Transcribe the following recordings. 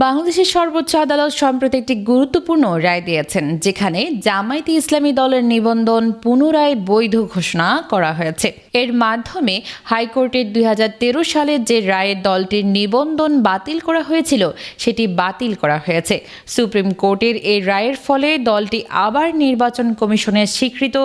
বাংলাদেশের সর্বোচ্চ আদালত সম্প্রতি একটি গুরুত্বপূর্ণ রায় দিয়েছেন, যেখানে জামায়াতে ইসলামী দলের নিবন্ধন পুনরায় বৈধ ঘোষণা করা হয়েছে। এর মাধ্যমে হাইকোর্টের দুই সালে যে রায়ে দলটির নিবন্ধন বাতিল করা হয়েছিল, সেটি বাতিল করা হয়েছে। সুপ্রিম কোর্টের এই রায়ের ফলে দলটি আবার নির্বাচন কমিশনের স্বীকৃত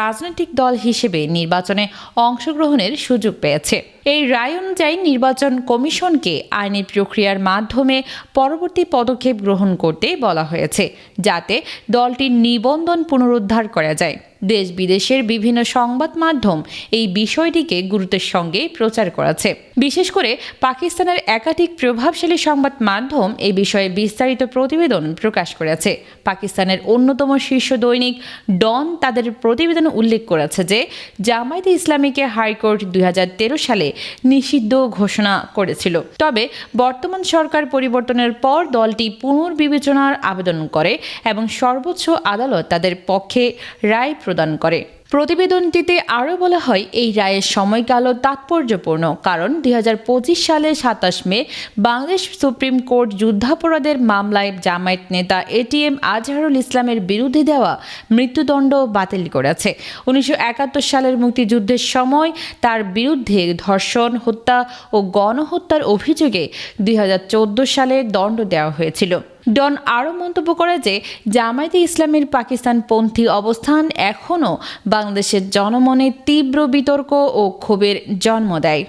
রাজনৈতিক দল হিসেবে নির্বাচনে অংশগ্রহণের সুযোগ পেয়েছে। এই রায় অনুযায়ী নির্বাচন কমিশনকে আইনি প্রক্রিয়ার মাধ্যমে পরবর্তী পদক্ষেপ গ্রহণ করতে বলা হয়েছে যাতে দলটির নিবন্ধন পুনরুদ্ধার করা যায়। দেশ বিদেশের বিভিন্ন সংবাদ মাধ্যম এই বিষয়টিকে গুরুত্বের সঙ্গে প্রচার করেছে। বিশেষ করে পাকিস্তানের একাধিক প্রভাবশালী সংবাদ মাধ্যম এই বিষয়ে বিস্তারিত প্রতিবেদন প্রকাশ করেছে। পাকিস্তানের অন্যতম শীর্ষ দৈনিক ডন তাদের প্রতিবেদন উল্লেখ করেছে যে, জামায়াতে ইসলামীকে হাইকোর্ট দুই হাজার তেরো সালে নিষিদ্ধ ঘোষণা করেছিল। তবে বর্তমান সরকার পরিবর্তনের পর দলটি পুনর্বিবেচনার আবেদন করে এবং সর্বোচ্চ আদালত তাদের পক্ষে রায় প্রদান করে। প্রতিবেদনটিতে আরও বলা হয়, এই রায়ের সময়কালও তাৎপর্যপূর্ণ, কারণ দুই সালে সাতাশ মে বাংলাদেশ সুপ্রিম কোর্ট যুদ্ধাপরাধের মামলায় জামায়াত নেতা এটিএম আজহারুল ইসলামের বিরুদ্ধে দেওয়া মৃত্যুদণ্ড বাতিল করেছে। উনিশশো একাত্তর সালের মুক্তিযুদ্ধের সময় তার বিরুদ্ধে ধর্ষণ, হত্যা ও গণহত্যার অভিযোগে দুই হাজার চোদ্দ সালে দণ্ড দেওয়া হয়েছিল। ডন আরও মন্তব্য করে যে, জামায়াতে ইসলামের পাকিস্তানপন্থী অবস্থান এখনও বাংলাদেশের জনমনে তীব্র বিতর্ক ও ক্ষোভের জন্ম দেয়।